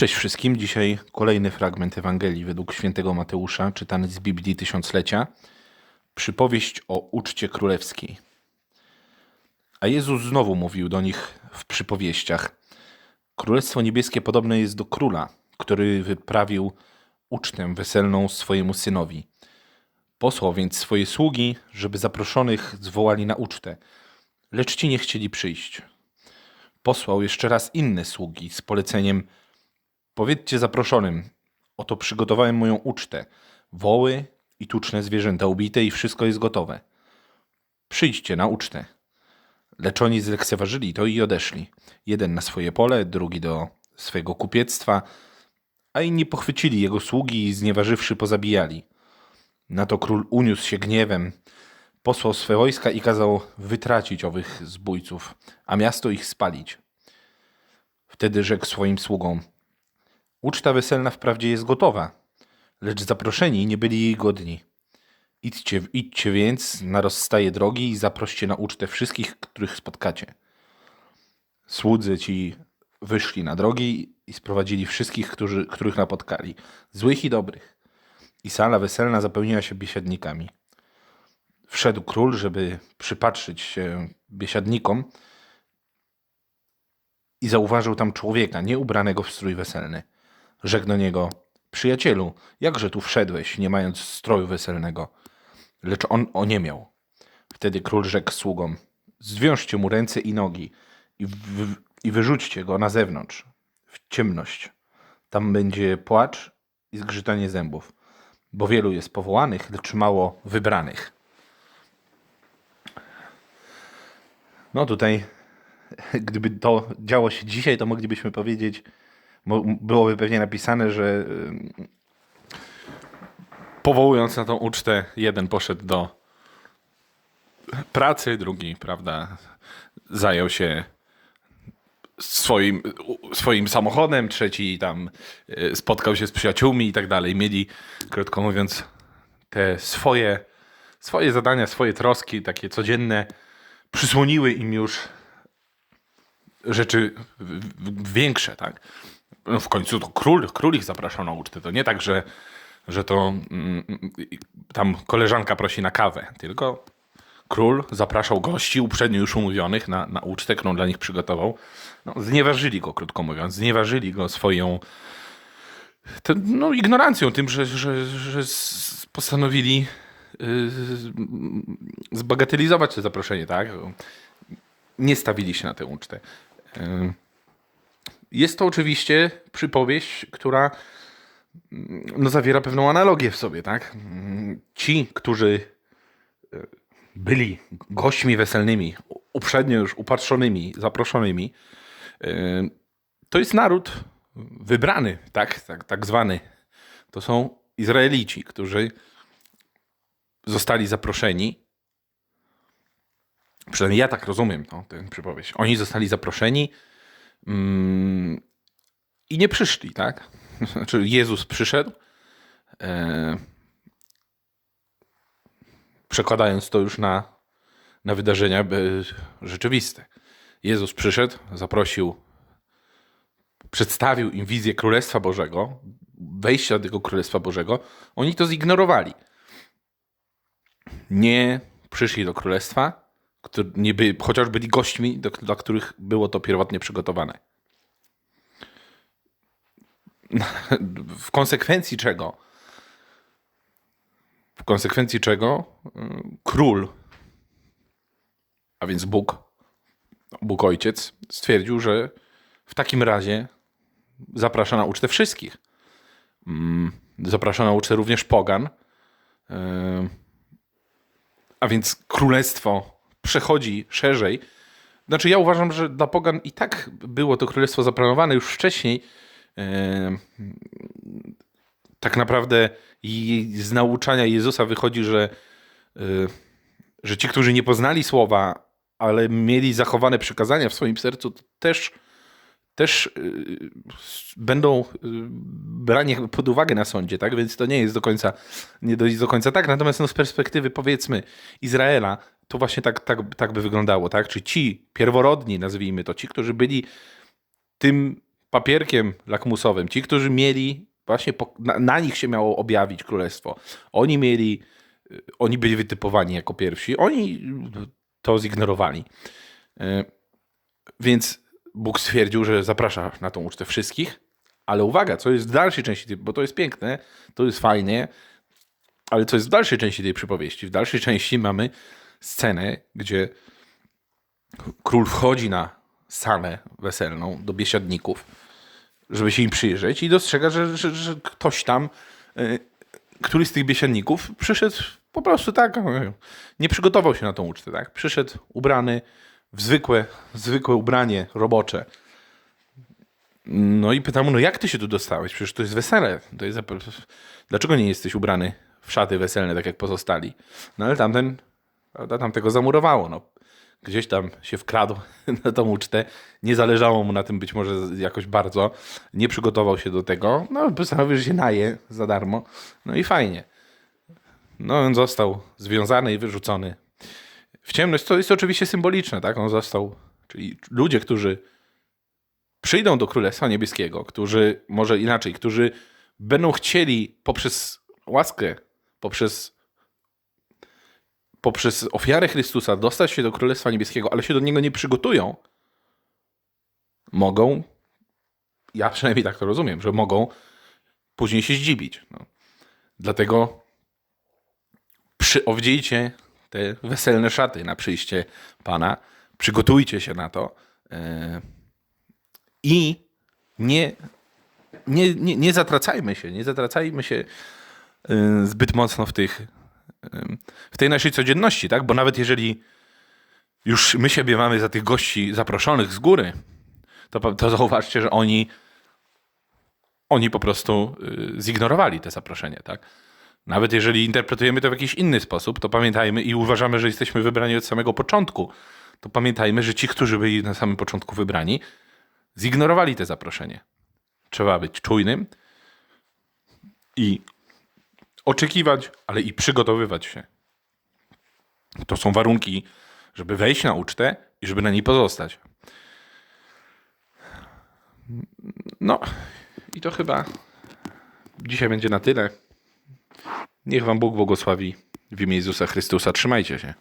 Cześć wszystkim. Dzisiaj kolejny fragment Ewangelii według świętego Mateusza, czytany z Biblii Tysiąclecia. Przypowieść o uczcie królewskiej. A Jezus znowu mówił do nich w przypowieściach. Królestwo niebieskie podobne jest do króla, który wyprawił ucztę weselną swojemu synowi. Posłał więc swoje sługi, żeby zaproszonych zwołali na ucztę, lecz ci nie chcieli przyjść. Posłał jeszcze raz inne sługi z poleceniem – Powiedzcie zaproszonym, oto przygotowałem moją ucztę. Woły i tuczne zwierzęta ubite i wszystko jest gotowe. Przyjdźcie na ucztę. Lecz oni zlekceważyli to i odeszli. Jeden na swoje pole, drugi do swojego kupiectwa, a inni pochwycili jego sługi i znieważywszy pozabijali. Na to król uniósł się gniewem, posłał swe wojska i kazał wytracić owych zbójców, a miasto ich spalić. Wtedy rzekł swoim sługom – Uczta weselna wprawdzie jest gotowa, lecz zaproszeni nie byli jej godni. Idźcie, idźcie więc na rozstaje drogi i zaproście na ucztę wszystkich, których spotkacie. Słudzy ci wyszli na drogi i sprowadzili wszystkich, którzy, których napotkali, złych i dobrych. I sala weselna zapełniła się biesiadnikami. Wszedł król, żeby przypatrzyć się biesiadnikom i zauważył tam człowieka, nie ubranego w strój weselny. Rzekł do niego, przyjacielu, jakże tu wszedłeś, nie mając stroju weselnego? Lecz on oniemiał. Wtedy król rzekł sługom, zwiążcie mu ręce i nogi i, w, i wyrzućcie go na zewnątrz, w ciemność. Tam będzie płacz i zgrzytanie zębów, bo wielu jest powołanych, lecz mało wybranych. No tutaj, gdyby to działo się dzisiaj, to moglibyśmy powiedzieć, byłoby pewnie napisane, że powołując na tą ucztę, jeden poszedł do pracy, drugi, prawda, zajął się swoim, swoim samochodem, trzeci tam y, spotkał się z przyjaciółmi i tak dalej. Mieli, krótko mówiąc, te swoje, swoje zadania, swoje troski, takie codzienne, przysłoniły im już rzeczy większe, tak? No w końcu to król, król ich zapraszał na ucztę. To nie tak, że, że to mm, tam koleżanka prosi na kawę, tylko król zapraszał gości uprzednio już umówionych na, na ucztę, którą dla nich przygotował. No, znieważyli go, krótko mówiąc, znieważyli go swoją no, ignorancją, tym, że, że, że postanowili yy, zbagatelizować to zaproszenie, tak? Nie stawili się na tę ucztę. Yy. Jest to oczywiście przypowieść, która mm, no, zawiera pewną analogię w sobie, tak? Ci, którzy e, byli gośćmi weselnymi, uprzednio już upatrzonymi, zaproszonymi, e, to jest naród wybrany, tak, tak, tak zwany. To są Izraelici, którzy zostali zaproszeni. Przynajmniej ja tak rozumiem no, tę przypowieść. Oni zostali zaproszeni Mm, I nie przyszli, tak? Znaczy Jezus przyszedł, e, przekładając to już na, na wydarzenia rzeczywiste. Jezus przyszedł, zaprosił, przedstawił im wizję Królestwa Bożego, wejścia do tego Królestwa Bożego. Oni to zignorowali. Nie przyszli do Królestwa, nie by, chociaż byli gośćmi, do, dla których było to pierwotnie przygotowane. W konsekwencji czego? W konsekwencji czego y, król, a więc Bóg, Bóg Ojciec, stwierdził, że w takim razie zaprasza na ucztę wszystkich. Mm, zaprasza na ucztę również pogan. Y, a więc królestwo przechodzi szerzej. Znaczy, ja uważam, że dla Pogan i tak było to królestwo zaplanowane już wcześniej. E, tak naprawdę z nauczania Jezusa wychodzi, że, e, że ci, którzy nie poznali słowa, ale mieli zachowane przykazania w swoim sercu, też, też e, będą brani pod uwagę na sądzie, tak? Więc to nie jest do końca, nie do końca tak. Natomiast no, z perspektywy powiedzmy Izraela, to właśnie tak, tak, tak by wyglądało, tak? Czy ci pierworodni, nazwijmy to, ci, którzy byli tym papierkiem lakmusowym. Ci, którzy mieli, właśnie po, na, na nich się miało objawić królestwo. Oni mieli, y, oni byli wytypowani jako pierwsi. Oni to zignorowali. Y, Więc Bóg stwierdził, że zaprasza na tą ucztę wszystkich. Ale uwaga, co jest w dalszej części, bo to jest piękne, to jest fajnie, ale co jest w dalszej części tej przypowieści? W dalszej części mamy scenę, gdzie król wchodzi na salę weselną do biesiadników, żeby się im przyjrzeć i dostrzega, że, że, że ktoś tam, y, któryś z tych biesiadników przyszedł po prostu tak, nie przygotował się na tą ucztę, tak? Przyszedł ubrany w zwykłe, zwykłe ubranie robocze. No i pytam mu, no jak ty się tu dostałeś? Przecież to jest wesele. To jest, dlaczego nie jesteś ubrany w szaty weselne, tak jak pozostali? No ale tamten, prawda, tamtego zamurowało. No. Gdzieś tam się wkradł na tą ucztę. Nie zależało mu na tym być może jakoś bardzo. Nie przygotował się do tego. No postanowił, że się naje za darmo. No i fajnie. No on został związany i wyrzucony w ciemność. To jest oczywiście symboliczne, tak? On został, czyli ludzie, którzy przyjdą do Królestwa Niebieskiego, którzy, może inaczej, którzy będą chcieli poprzez łaskę, poprzez, poprzez ofiarę Chrystusa dostać się do Królestwa Niebieskiego, ale się do niego nie przygotują, mogą, ja przynajmniej tak to rozumiem, że mogą później się zdziwić. No. Dlatego przyowdziejcie te weselne szaty na przyjście Pana, przygotujcie się na to. Yy, i nie, nie, nie, nie zatracajmy się, nie zatracajmy się y, zbyt mocno w tych, w tej naszej codzienności, tak? Bo nawet jeżeli już my siebie mamy za tych gości zaproszonych z góry, to, to zauważcie, że oni, oni po prostu y, zignorowali te zaproszenie, tak? Nawet jeżeli interpretujemy to w jakiś inny sposób, to pamiętajmy i uważamy, że jesteśmy wybrani od samego początku, to pamiętajmy, że ci, którzy byli na samym początku wybrani, zignorowali te zaproszenie. Trzeba być czujnym i oczekiwać, ale i przygotowywać się. To są warunki, żeby wejść na ucztę i żeby na niej pozostać. No i to chyba dzisiaj będzie na tyle. Niech Wam Bóg błogosławi w imię Jezusa Chrystusa. Trzymajcie się.